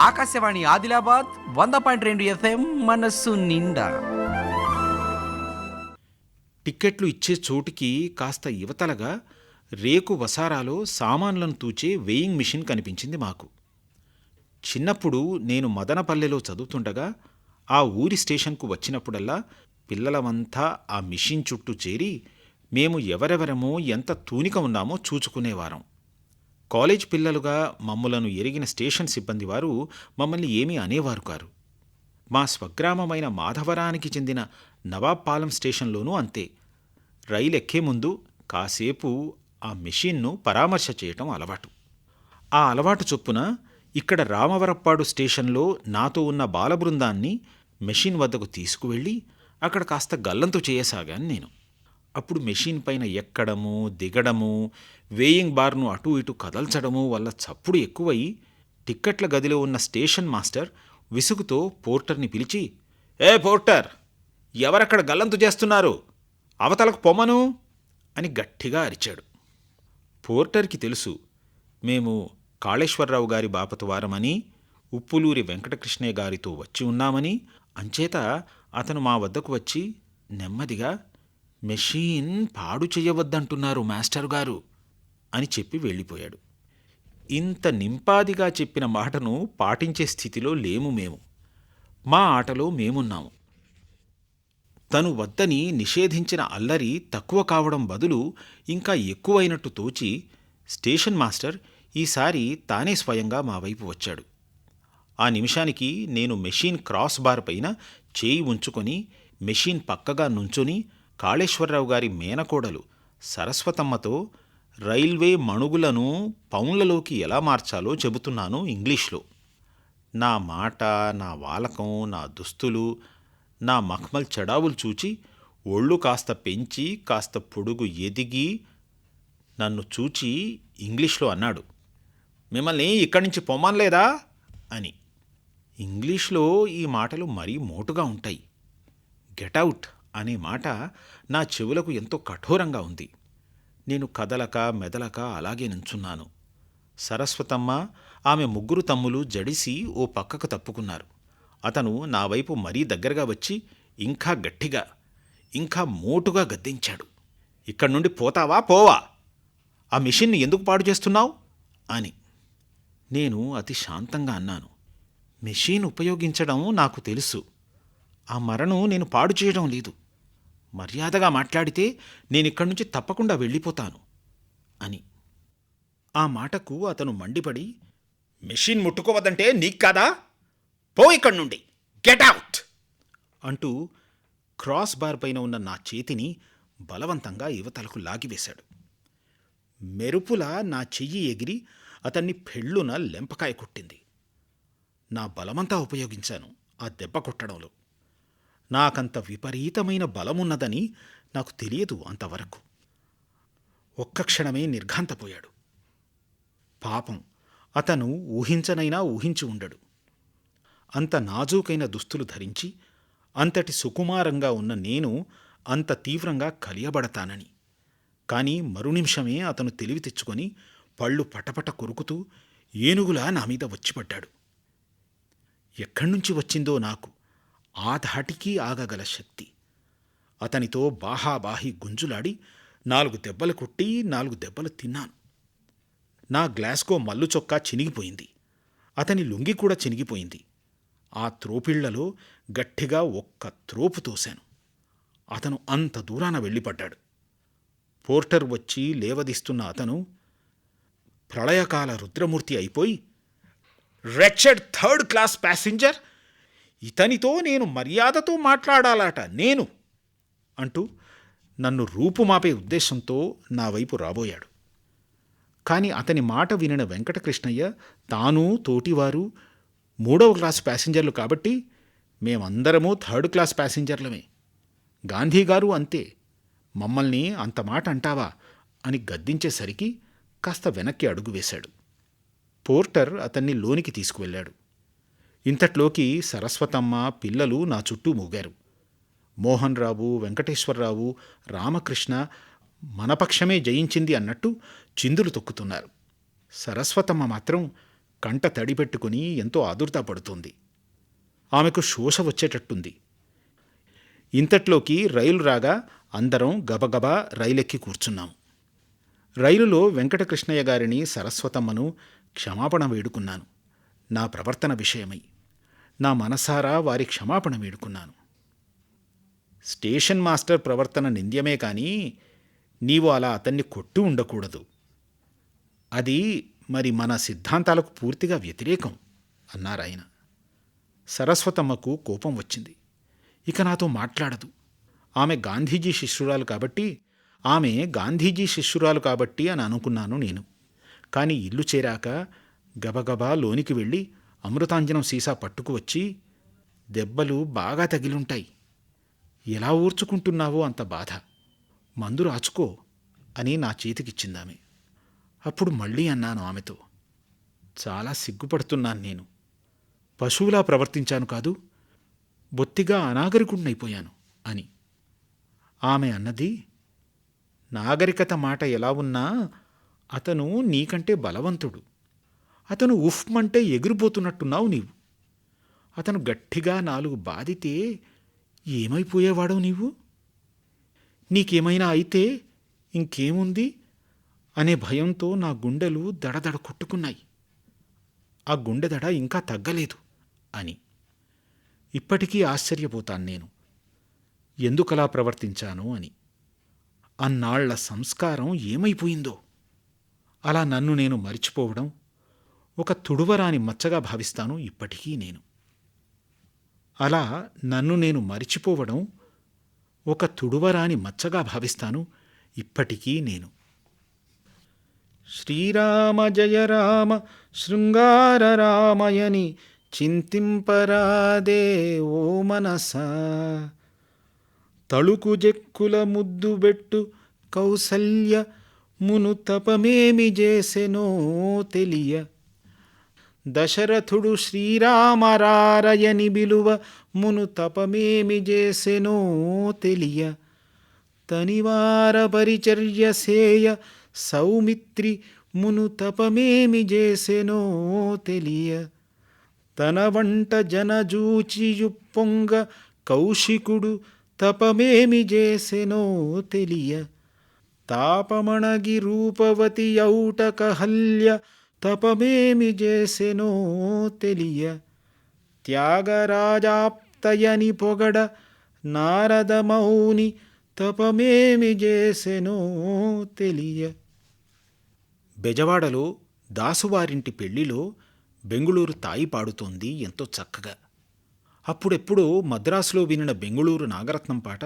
ఆకాశవాణి ఆదిలాబాద్ వంద పాయింట్ రెండు ఎఫ్ఎం మనస్సు నిండా. టిక్కెట్లు ఇచ్చే చోటుకి కాస్త యువతలగా రేకు వసారాలో సామాన్లను తూచే వేయింగ్ మిషన్ కనిపించింది మాకు. చిన్నప్పుడు నేను మదనపల్లెలో చదువుతుండగా ఆ ఊరి స్టేషన్కు వచ్చినప్పుడల్లా పిల్లలమంతా ఆ మిషన్ చుట్టూ చేరి మేము ఎవరెవరమో ఎంత తూనిక ఉన్నామో చూచుకునేవారం. కాలేజ్ పిల్లలుగా మమ్ములను ఎరిగిన స్టేషన్ సిబ్బంది వారు మమ్మల్ని ఏమీ అనేవారు కారు. మా స్వగ్రామమైన మాధవరానికి చెందిన నవాబ్పాలెం స్టేషన్లోనూ అంతే. రైలు ఎక్కే ముందు కాసేపు ఆ మెషిన్ను పరామర్శ చేయటం అలవాటు. ఆ అలవాటు చొప్పున ఇక్కడ రామవరప్పాడు స్టేషన్లో నాతో ఉన్న బాలబృందాన్ని మెషిన్ వద్దకు తీసుకువెళ్ళి అక్కడ కాస్త గల్లంతు చేయసాగాను నేను. అప్పుడు మెషిన్ పైన ఎక్కడము దిగడము వేయింగ్ బార్ను అటు ఇటు కదల్చడము వల్ల చప్పుడు ఎక్కువై టిక్కెట్ల గదిలో ఉన్న స్టేషన్ మాస్టర్ విసుగుతో పోర్టర్ని పిలిచి ఏ పోర్టర్ ఎవరక్కడ గల్లంతు చేస్తున్నారు? అవతలకు పొమ్మను అని గట్టిగా అరిచాడు. పోర్టర్కి తెలుసు మేము కాళేశ్వరరావు గారి బాపతవారమని ఉప్పులూరి వెంకటకృష్ణయ్య గారితో వచ్చి ఉన్నామని అంచేత అతను మా వద్దకు వచ్చి నెమ్మదిగా మెషీన్ పాడు చేయవద్దంటున్నారు మాస్టర్ గారు అని చెప్పి వెళ్ళిపోయాడు. ఇంత నింపాదిగా చెప్పిన మాటను పాటించే స్థితిలో లేము మేము. మా ఆటలో మేమున్నాము. తను వద్దని నిషేధించిన అల్లరి తక్కువ కావడం బదులు ఇంకా ఎక్కువైనట్టు తోచి స్టేషన్ మాస్టర్ ఈసారి తానే స్వయంగా మా వైపు వచ్చాడు. ఆ నిమిషానికి నేను మెషీన్ క్రాస్ బార్ పైన చేయి ఉంచుకొని మెషీన్ పక్కగా నుంచుని కాళేశ్వరరావు గారి మేనకోడలు సరస్వతమ్మతో రైల్వే మణుగులను పౌన్లలోకి ఎలా మార్చాలో చెబుతున్నాను ఇంగ్లీష్లో. నా మాట నా వాలకం నా దుస్తులు నా మఖమల్ చెడావులు చూచి ఒళ్ళు కాస్త పెంచి కాస్త పొడుగు ఎదిగి నన్ను చూచి ఇంగ్లీష్లో అన్నాడు. మిమ్మల్ని ఇక్కడి నుంచి పొమ్మనలేదా అని. ఇంగ్లీష్లో ఈ మాటలు మరీ మోటుగా ఉంటాయి. గెటౌట్ అనే మాట నా చెవులకు ఎంతో కఠోరంగా ఉంది. నేను కదలక మెదలక అలాగే నించున్నాను. సరస్వతమ్మ ఆమె ముగ్గురు తమ్ములు జడిసి ఓ పక్కకు తప్పుకున్నారు. అతను నా వైపు మరీ దగ్గరగా వచ్చి ఇంకా గట్టిగా ఇంకా మోటుగా గద్దించాడు. ఇక్కడి నుండి పోతావా? పోవా? ఆ మిషన్ని ఎందుకు పాడు చేస్తున్నావు? అని. నేను అతి శాంతంగా అన్నాను. మెషీన్ ఉపయోగించడం నాకు తెలుసు. ఆ మరణం నేను పాడు చేయడం లేదు. మర్యాదగా మాట్లాడితే నేనిక్కడి నుంచి తప్పకుండా వెళ్ళిపోతాను అని. ఆ మాటకు అతను మండిపడి మెషిన్ ముట్టుకోవద్దంటే నీకు కాదా? పో ఇక్కడి నుండి. Get out. అంటూ క్రాస్ బార్ పైన ఉన్న నా చేతిని బలవంతంగా యువతలకు లాగివేశాడు. మెరుపులా నా చెయ్యి ఎగిరి అతన్ని పెళ్ళున లెంపకాయ కొట్టింది. నా బలమంతా ఉపయోగించాను ఆ దెబ్బ కొట్టడంలో. నాకంత విపరీతమైన బలమున్నదని నాకు తెలియదు అంతవరకు. ఒక్క క్షణమే నిర్ఘాంతపోయాడు. పాపం అతను ఊహించనైనా ఊహించి ఉండడు. అంత నాజూకైన దుస్తులు ధరించి అంతటి సుకుమారంగా ఉన్న నేను అంత తీవ్రంగా కలియబడతానని. కాని మరునిమిషమే అతను తెలివి తెచ్చుకొని పళ్ళు పటపట కొరుకుతూ ఏనుగులా నా మీద వచ్చిపడ్డాడు ఎక్కడ్నుంచి వచ్చిందో నాకు ఆ ధాటికి ఆగగల శక్తి. అతనితో బాహాబాహి గుంజులాడి నాలుగు దెబ్బలు కొట్టి నాలుగు దెబ్బలు తిన్నాను. నా గ్లాస్కో మల్లు చొక్కా చినిగిపోయింది. అతని లుంగి కూడా చినిగిపోయింది. ఆ త్రోపిళ్ళలో గట్టిగా ఒక్క త్రోపు తోశాను. అతను అంత దూరాన వెళ్ళిపడ్డాడు. పోర్టర్ వచ్చి లేవదీస్తున్న అతను ప్రళయకాల రుద్రమూర్తి అయిపోయి రెచెడ్ థర్డ్ క్లాస్ ప్యాసింజర్! ఇతనితో నేను మర్యాదతో మాట్లాడాలట నేను! అంటూ నన్ను రూపుమాపే ఉద్దేశంతో నా వైపు రాబోయాడు. కాని అతని మాట వినిన వెంకటకృష్ణయ్య తాను తోటివారు మూడవ క్లాస్ ప్యాసింజర్లు కాబట్టి మేమందరము థర్డ్ క్లాస్ ప్యాసింజర్లమే. గాంధీగారు అంతే. మమ్మల్ని అంత మాట అంటావా అని గద్దించేసరికి కాస్త వెనక్కి అడుగు వేశాడు. పోర్టర్ అతన్ని లోనికి తీసుకువెళ్ళాడు. ఇంతట్లోకి సరస్వతమ్మ పిల్లలు నా చుట్టూ మూగారు. మోహన్ రావు వెంకటేశ్వరరావు రామకృష్ణ మనపక్షమే జయించింది అన్నట్టు చిందులు తొక్కుతున్నారు. సరస్వతమ్మ మాత్రం కంట తడి పెట్టుకుని ఎంతో ఆదుర్దా పడుతుంది. ఆమెకు శోష వచ్చేటట్టుంది. ఇంతట్లోకి రైలు రాగా అందరం గబగబా రైలెక్కి కూర్చున్నాం. రైలులో వెంకటకృష్ణయ్య గారిని సరస్వతమ్మను క్షమాపణ వేడుకున్నాను. నా ప్రవర్తన విషయమై. నా మనసారా వారి క్షమాపణ వేడుకున్నాను. స్టేషన్ మాస్టర్ ప్రవర్తన నింద్యమే కానీ నీవు అలా అతన్ని కొట్టి ఉండకూడదు. అది మరి మన సిద్ధాంతాలకు పూర్తిగా వ్యతిరేకం అన్నారాయన సరస్వతమ్మకు కోపం వచ్చింది. ఇక నాతో మాట్లాడదు. ఆమె గాంధీజీ శిష్యురాలు కాబట్టి ఆమె గాంధీజీ శిష్యురాలు కాబట్టి అని అనుకున్నాను నేను. కానీ ఇల్లు చేరాక గబగబా లోనికి వెళ్ళి అమృతాంజనం సీసా పట్టుకు వచ్చి దెబ్బలు బాగా తగిలుంటాయి. ఎలా ఊర్చుకుంటున్నావో అంత బాధ. మందు రాచుకో అని నా చేతికిచ్చిందామె. అప్పుడు మళ్ళీ అన్నాను ఆమెతో చాలా సిగ్గుపడుతున్నాను నేను. పశువులా ప్రవర్తించాను కాదు బొత్తిగా అనాగరికుడినైపోయాను అని. ఆమె అన్నది నాగరికత మాట ఎలా ఉన్నా అతను నీకంటే బలవంతుడు. అతను ఉఫ్మంటే ఎగిరిపోతున్నట్టున్నావు నీవు. అతను గట్టిగా నాలుగు బాధితే ఏమైపోయేవాడవు నీవు? నీకేమైనా అయితే ఇంకేముంది? అనే భయంతో నా గుండెలు దడదడ కొట్టుకున్నాయి. ఆ గుండె దడ ఇంకా తగ్గలేదు అని. ఇప్పటికీ ఆశ్చర్యపోతాను నేను. ఎందుకలా ప్రవర్తించాను అని. అన్నాళ్ళ సంస్కారం ఏమైపోయిందో? అలా నన్ను నేను మరిచిపోవడం ఒక తుడువరాని మచ్చగా భావిస్తాను ఇప్పటికీ నేను. అలా నన్ను నేను మరిచిపోవడం ఒక తుడువరాని మచ్చగా భావిస్తాను ఇప్పటికీ నేను. శ్రీరామ జయ రామ శృంగార రామయని చింతింపరాదే ఓ మనస. తళుకు జెక్కుల ముద్దుబెట్టు కౌసల్య మును తపమేమి చేసెనో తెలియ. దశరథుడు శ్రీరామరారయని బిలువ మును తపమేమి చేసెనో తెలియ తనివార పరిచర్య సేయ సౌమిత్రి మును తపమేమి చేసెనో తెలియ తన వంట జనజూచియుప్పొంగ కౌశికుడు తపమేమి చేసెనో తెలియ తాపమణగి రూపవతి ఔటకహల్య తపమేమి చేసెనో తెలియ. త్యాగరాజాప్తయని పొగడ నారదమౌని తపమేమి చేసెనో తెలియ. బెజవాడలో దాసువారింటి పెళ్ళిలో బెంగుళూరు తాయి పాడుతోంది ఎంతో చక్కగా. అప్పుడెప్పుడో మద్రాసులో వినిన బెంగుళూరు నాగరత్నం పాట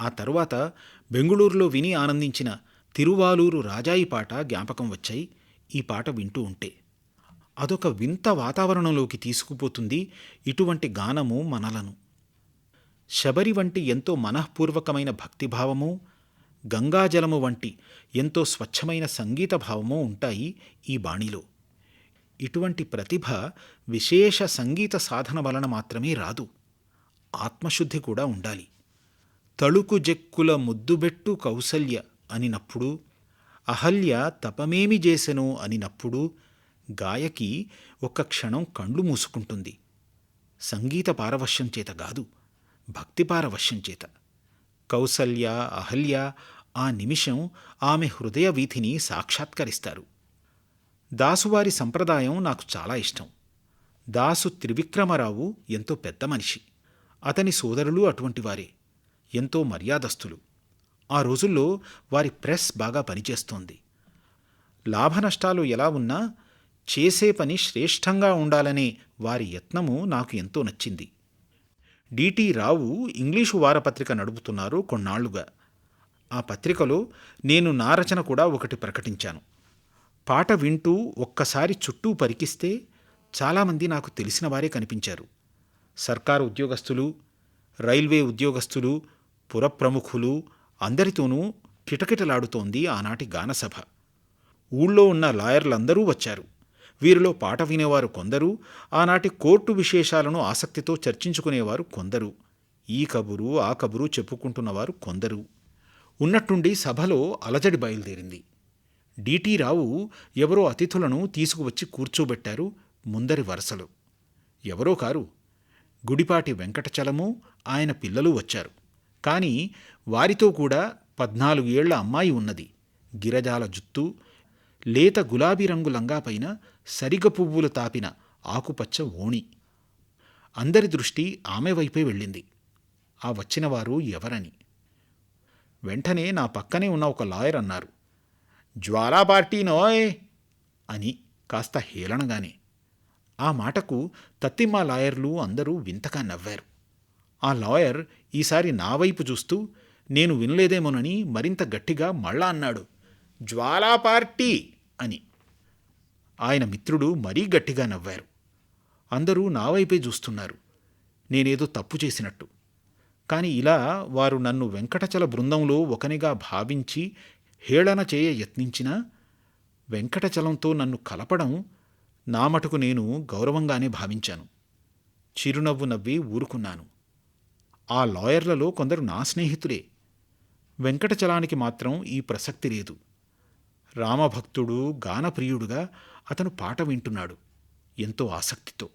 ఆ తరువాత బెంగుళూరులో విని ఆనందించిన తిరువాలూరు రాజాయి పాట జ్ఞాపకం వచ్చాయి. ఈ పాట వింటూ ఉంటే. అదొక వింత వాతావరణంలోకి తీసుకుపోతుంది ఇటువంటి గానము మనలను. శబరి వంటి ఎంతో మనఃపూర్వకమైన భక్తిభావము గంగాజలము వంటి ఎంతో స్వచ్ఛమైన సంగీత భావము ఉంటాయి ఈ బాణిలో. ఇటువంటి ప్రతిభ విశేష సంగీత సాధన వలన మాత్రమే రాదు. ఆత్మశుద్ధి కూడా ఉండాలి. తళుకు జెక్కుల ముద్దుబెట్టు కౌసల్య అనినప్పుడు అహల్య తపమేమి చేసెను అనినప్పుడు గాయకి ఒక్క క్షణం కండ్లు మూసుకుంటుంది. సంగీత పారవశ్యం చేత కాదు భక్తి పారవశ్యం చేత. కౌసల్య అహల్య ఆ నిమిషం ఆమె హృదయ వీధిని సాక్షాత్కరిస్తారు. దాసువారి సంప్రదాయం నాకు చాలా ఇష్టం. దాసు త్రివిక్రమరావు ఎంతో పెద్ద మనిషి. అతని సోదరులు అటువంటివారే ఎంతో మర్యాదస్తులు ఆ రోజుల్లో వారి ప్రెస్ బాగా పనిచేస్తోంది. లాభనష్టాలు ఎలా ఉన్నా చేసే పని శ్రేష్టంగా ఉండాలనే వారి యత్నము నాకు ఎంతో నచ్చింది. డిటి రావు ఇంగ్లీషు వారపత్రిక నడుపుతున్నారు కొన్నాళ్ళుగా. ఆ పత్రికలో నేను నా రచన కూడా ఒకటి ప్రకటించాను. పాట వింటూ ఒక్కసారి చుట్టూ పరికిస్తే చాలామంది నాకు తెలిసిన వారే కనిపించారు. సర్కారు ఉద్యోగస్తులు రైల్వే ఉద్యోగస్తులు పురప్రముఖులు అందరితోనూ కిటకిటలాడుతోంది ఆనాటి గానసభ. ఊళ్ళో ఉన్న లాయర్లందరూ వచ్చారు. వీరిలో పాట వినేవారు కొందరు ఆనాటి కోర్టు విశేషాలను ఆసక్తితో చర్చించుకునేవారు కొందరు. ఈ కబురు ఆ కబురు చెప్పుకుంటున్నవారు కొందరు. ఉన్నట్టుండి సభలో అలజడి బయలుదేరింది. డిటి రావు ఎవరో అతిథులను తీసుకువచ్చి కూర్చోబెట్టారు ముందరి వరుసలో. ఎవరో కారు. గుడిపాటి వెంకటచలము ఆయన పిల్లలు వచ్చారు. కానీ వారితో కూడా పద్నాలుగు ఏళ్ళ అమ్మాయి ఉన్నది. గిరజాల జుత్తు లేత గులాబీ రంగు లంగాపైన సరిగ పువ్వులు తాపిన ఆకుపచ్చ ఓణి. అందరి దృష్టి ఆమె వైపే వెళ్ళింది. ఆ వచ్చినవారు ఎవరని. వెంటనే నా పక్కనే ఉన్న ఒక లాయర్ అన్నారు. జ్వాలా పార్టీ నోయ్! అని కాస్త హేళనగానే. ఆ మాటకు తత్తిమ్మ లాయర్లు అందరూ వింతగా నవ్వారు. ఆ లాయర్ ఈసారి నా వైపు చూస్తూ నేను వినలేదేమోనని మరింత గట్టిగా మళ్ళా అన్నాడు. జ్వాలా పార్టీ! అని. ఆయన మిత్రుడు మరీ గట్టిగా నవ్వారు. అందరూ నా వైపే చూస్తున్నారు. నేనేదో తప్పు చేసినట్టు. కాని ఇలా వారు నన్ను వెంకటచల బృందంలో ఒకనిగా భావించి హేళన చేయ యత్నించినా వెంకటచలంతో నన్ను కలపడం నా మటుకు నేను గౌరవంగానే భావించాను. చిరునవ్వు నవ్వి ఊరుకున్నాను. ఆ లాయర్లలో కొందరు నా స్నేహితులే. వెంకటచలానికి మాత్రం ఈ ప్రసక్తి లేదు. రామభక్తుడు గానప్రియుడుగా అతను పాట వింటున్నాడు. ఎంతో ఆసక్తితో.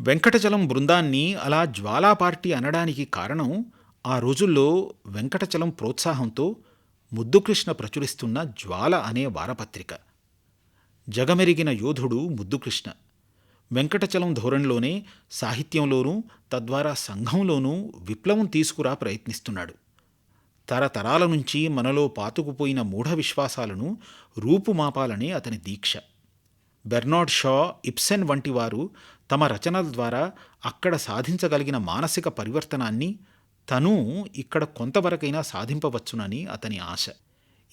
వెంకటచలం బృందాన్ని అలా జ్వాలా పార్టీ అనడానికి కారణం ఆ రోజుల్లో వెంకటచలం ప్రోత్సాహంతో ముద్దుకృష్ణ ప్రచురిస్తున్న జ్వాల అనే వారపత్రిక. జగమెరిగిన యోధుడు ముద్దుకృష్ణ. వెంకటచలం ధోరణిలోనే సాహిత్యంలోనూ తద్వారా సంఘంలోనూ విప్లవం తీసుకురా ప్రయత్నిస్తున్నాడు. తరతరాల నుంచి మనలో పాతుకుపోయిన మూఢ విశ్వాసాలను రూపుమాపాలనే అతని దీక్ష. బెర్నాడ్ షా ఇప్సెన్ వంటి వారు తమ రచనల ద్వారా అక్కడ సాధించగలిగిన మానసిక పరివర్తనాన్ని తను ఇక్కడ కొంతవరకైనా సాధింపవచ్చునని అతని ఆశ.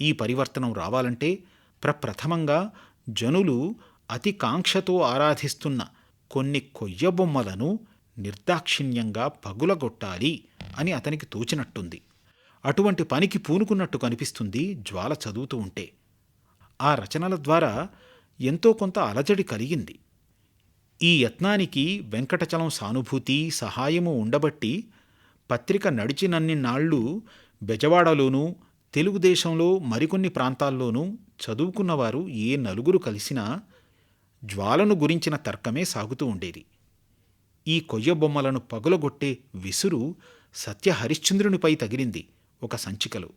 ఈ పరివర్తనం రావాలంటే ప్రప్రథమంగా జనులు అతి కాంక్షతో ఆరాధిస్తున్న కొన్ని కొయ్యబొమ్మలను నిర్దాక్షిణ్యంగా పగులగొట్టాలి అని అతనికి తోచినట్టుంది. అటువంటి పనికి పూనుకున్నట్టు కనిపిస్తుంది జ్వాల చదువుతూ ఉంటే. ఆ రచనల ద్వారా ఎంతో కొంత అలజడి కలిగింది. ఈ యత్నానికి వెంకటచలం సానుభూతి సహాయము ఉండబట్టి పత్రిక నడిచినన్ని నాళ్ళు బెజవాడలోనూ తెలుగుదేశంలో మరికొన్ని ప్రాంతాల్లోనూ చదువుకున్నవారు ఏ నలుగురు కలిసినా జ్వాలను గురించిన తర్కమే సాగుతూ ఉండేది. ఈ కొయ్య బొమ్మలను పగులగొట్టే విసురు సత్య హరిశ్చంద్రునిపై తగిలింది ఒక సంచికలో.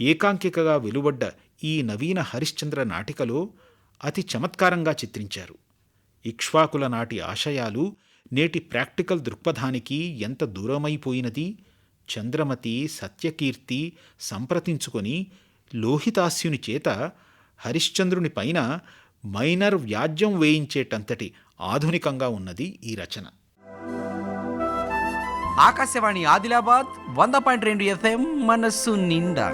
ఏకాంకికగా వెలువడ్డ ఈ నవీన హరిశ్చంద్ర నాటికలో అతి చమత్కారంగా చిత్రించారు. ఇక్ష్వాకుల నాటి ఆశయాలు నేటి ప్రాక్టికల్ దృక్పథానికి ఎంత దూరమైపోయినది చంద్రమతి సత్యకీర్తి సంప్రదించుకొని లోహితాస్యుని చేత హరిశ్చంద్రుని పైన మైనర్ వ్యాజ్యం వేయించేటంతటి ఆధునికంగా ఉన్నది ఈ రచన. ఆకాశవాణి ఆదిలాబాద్ వంద పాయింట్ రెండు ఎఫ్ఎం మనస్సు నిండా.